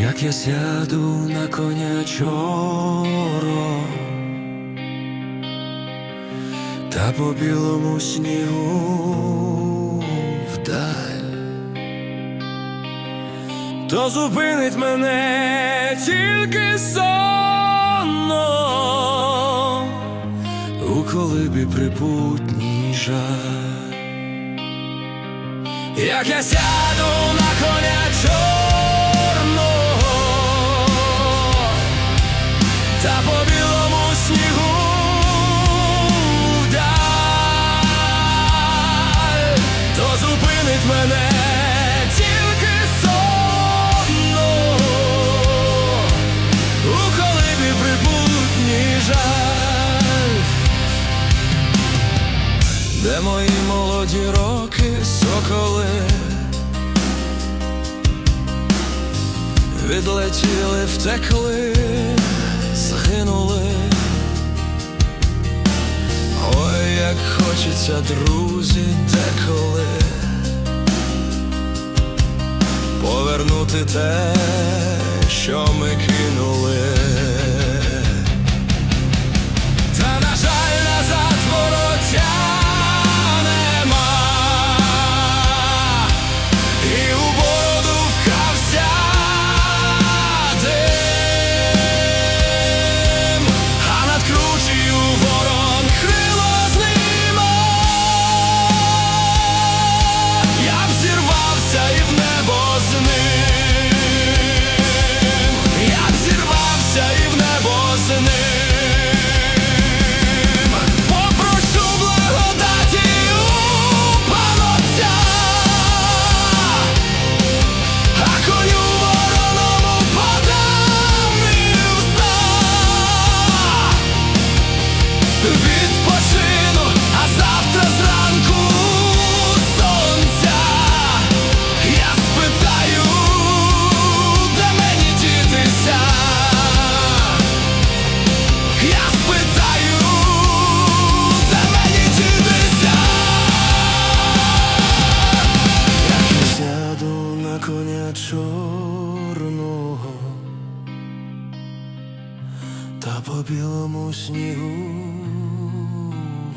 як я сяду на коня чоро, та по білому снігу вдаль, то зупинить мене тільки сонно у колибі припутній жаль. Як я сяду Мої молоді роки, соколи. Відлетіли, втекли, згинули Ой, як хочеться, друзі, деколи. Повернути те, що ми кинули чорного, та по білому снігу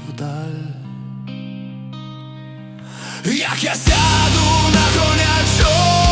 вдаль. Як я сяду на коня чорного